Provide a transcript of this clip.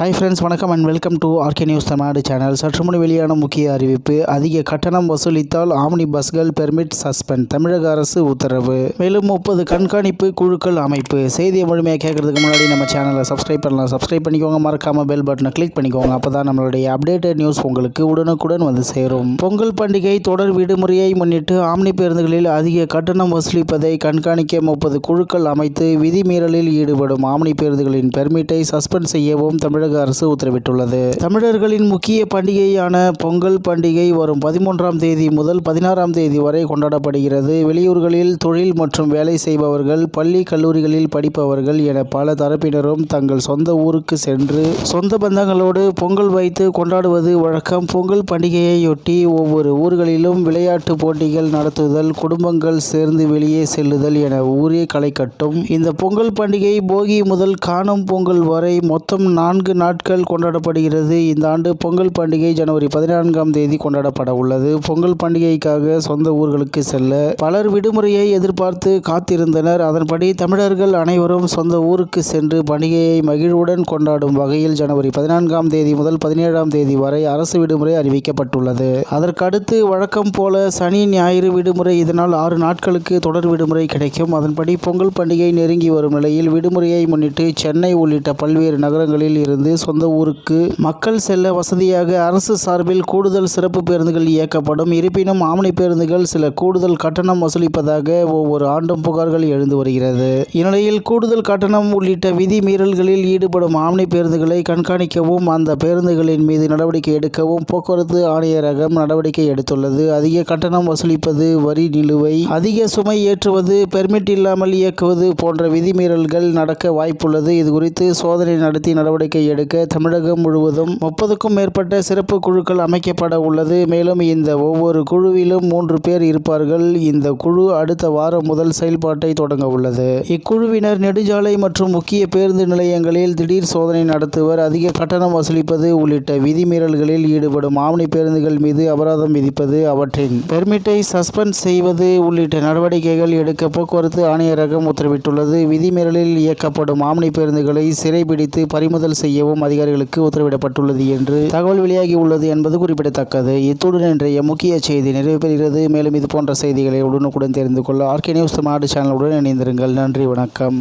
Hi friends வணக்கம் and welcome to RK news Tamil Nadu channel சற்று முன் வெளியான முக்கிய அறிவிப்பு அதிக கட்டணம் வசூலித்தால் ஆம்னி பஸ்கள் பெர்மிட் சஸ்பெண்ட் தமிழக அரசு உத்தரவு. மேலும் முப்பது கண்காணிப்பு குழுக்கள் அமைப்பு. செய்தியை முழுமையாக கேட்கறதுக்கு முன்னாடி நம்ம சேனலை சப்ஸ்கிரைப் பண்ணலாம். சப்ஸ்கிரைப் பண்ணிக்கோங்க மறக்காமல் பெல் பட்டனை கிளிக் பண்ணிக்கோங்க. அப்போ தான் நம்மளுடைய அப்டேட்டட் நியூஸ் உங்களுக்கு உடனுக்குடன் வந்து சேரும். பொங்கல் பண்டிகை தொடர் விடுமுறையை முன்னிட்டு ஆம்னி பேருந்துகளில் அதிக கட்டணம் வசூலிப்பதை கண்காணிக்க முப்பது குழுக்கள் அமைத்து விதிமீறலில் ஈடுபடும் ஆம்னி பேருந்துகளின் பெர்மிட்டை சஸ்பெண்ட் செய்யவும் தமிழக அரசு உத்தரவிட்டுள்ளது. தமிழர்களின் முக்கிய பண்டிகையான பொங்கல் பண்டிகை வரும் பதிமூன்றாம் தேதி முதல் பதினாறாம் தேதி வரை கொண்டாடப்படுகிறது. வெளியூர்களில் தொழில் மற்றும் வேலை செய்பவர்கள் பள்ளி கல்லூரிகளில் படிப்பவர்கள் என பல தரப்பினரும் தங்கள் சொந்த ஊருக்கு சென்று சொந்த பந்தங்களோடு பொங்கல் வைத்து கொண்டாடுவது வழக்கம். பொங்கல் பண்டிகையையொட்டி ஒவ்வொரு ஊர்களிலும் விளையாட்டு போட்டிகள் நடத்துதல் குடும்பங்கள் சேர்ந்து வெளியே செல்லுதல் என ஊரே களை கட்டும். இந்த பொங்கல் பண்டிகை போகி முதல் காணும் பொங்கல் வரை மொத்தம் நான்கு நாட்கள் கொண்டாடப்படுகிறது. இந்த ஆண்டு பொங்கல் பண்டிகை ஜனவரி பதினான்காம் தேதி கொண்டாடப்பட உள்ளது. பொங்கல் பண்டிகைக்காக சொந்த ஊர்களுக்கு செல்ல பலர் விடுமுறையை எதிர்பார்த்து காத்திருந்தனர். அதன்படி தமிழர்கள் அனைவரும் சொந்த ஊருக்கு சென்று பண்டிகையை மகிழ்வுடன் கொண்டாடும் வகையில் ஜனவரி பதினான்காம் தேதி முதல் பதினேழாம் தேதி வரை அரசு விடுமுறை அறிவிக்கப்பட்டுள்ளது. அதற்கடுத்து வழக்கம் போல சனி ஞாயிறு விடுமுறை. இதனால் ஆறு நாட்களுக்கு தொடர் விடுமுறை கிடைக்கும். அதன்படி பொங்கல் பண்டிகை நெருங்கி வரும் நிலையில் விடுமுறையை முன்னிட்டு சென்னை உள்ளிட்ட பல்வேறு நகரங்களில் இருந்து சொந்த ஊருக்கு. மக்கள் செல்ல வசதியாக அரசு சார்பில் கூடுதல் சிறப்பு பேருந்துகள் இயக்கப்படும். இருப்பினும் ஆம்னி பேருந்துகள் சில கூடுதல் கட்டணம் வசூலிப்பதாக ஒவ்வொரு ஆண்டும் புகார்கள் எழுந்து வருகிறது. இந்நிலையில் கூடுதல் கட்டணம் உள்ளிட்ட விதி மீறல்களில் ஈடுபடும் ஆம்னி பேருந்துகளை கண்காணிக்கவும் அந்த பேருந்துகளின் மீது நடவடிக்கை எடுக்கவும் போக்குவரத்து ஆணையரகம் நடவடிக்கை எடுத்துள்ளது. அதிக கட்டணம் வசூலிப்பது வரி நிலுவை. அதிக சுமை ஏற்றுவது பெர்மிட் இல்லாமல் இயக்குவது போன்ற விதிமீறல்கள் நடக்க வாய்ப்புள்ளது. இதுகுறித்து சோதனை நடத்தி நடவடிக்கை எடுக்க தமிழகம் முழுவதும் முப்பதுக்கும் மேற்பட்ட சிறப்பு குழுக்கள் அமைக்கப்பட உள்ளது. மேலும் இந்த ஒவ்வொரு குழுவிலும் மூன்று பேர் இருப்பார்கள். இந்த குழு அடுத்த வாரம் முதல் செயல்பாட்டை தொடங்க உள்ளது. இக்குழுவினர் நெடுஞ்சாலை மற்றும் முக்கிய பேருந்து நிலையங்களில் திடீர் சோதனை நடத்துவர் அதிக கட்டணம் வசூலிப்பது உள்ளிட்ட விதிமீறல்களில் ஈடுபடும் ஆம்னி பேருந்துகள் மீது அபராதம் விதிப்பது அவற்றின் பெர்மிட்டை சஸ்பெண்ட் செய்வது உள்ளிட்ட நடவடிக்கைகள் எடுக்க போக்குவரத்து ஆணையரகம் உத்தரவிட்டுள்ளது. விதிமீறலில் இயக்கப்படும் ஆம்னி பேருந்துகளை சிறைபிடித்து பறிமுதல் செய்ய செய்யவும் அதிகாரிகளுக்கு உத்தரவிடப்பட்டுள்ளது என்று தகவல் வெளியாகி உள்ளது என்பது குறிப்பிடத்தக்கது. இத்துடன் இன்றைய முக்கிய செய்தி நிறைவு பெறுகிறது மேலும் இது போன்ற செய்திகளை உடனுக்குடன் தெரிந்து கொள்ள ஆர்கே நியூஸ் மாடு சேனலுடன் இணைந்திருங்கள். நன்றி வணக்கம்.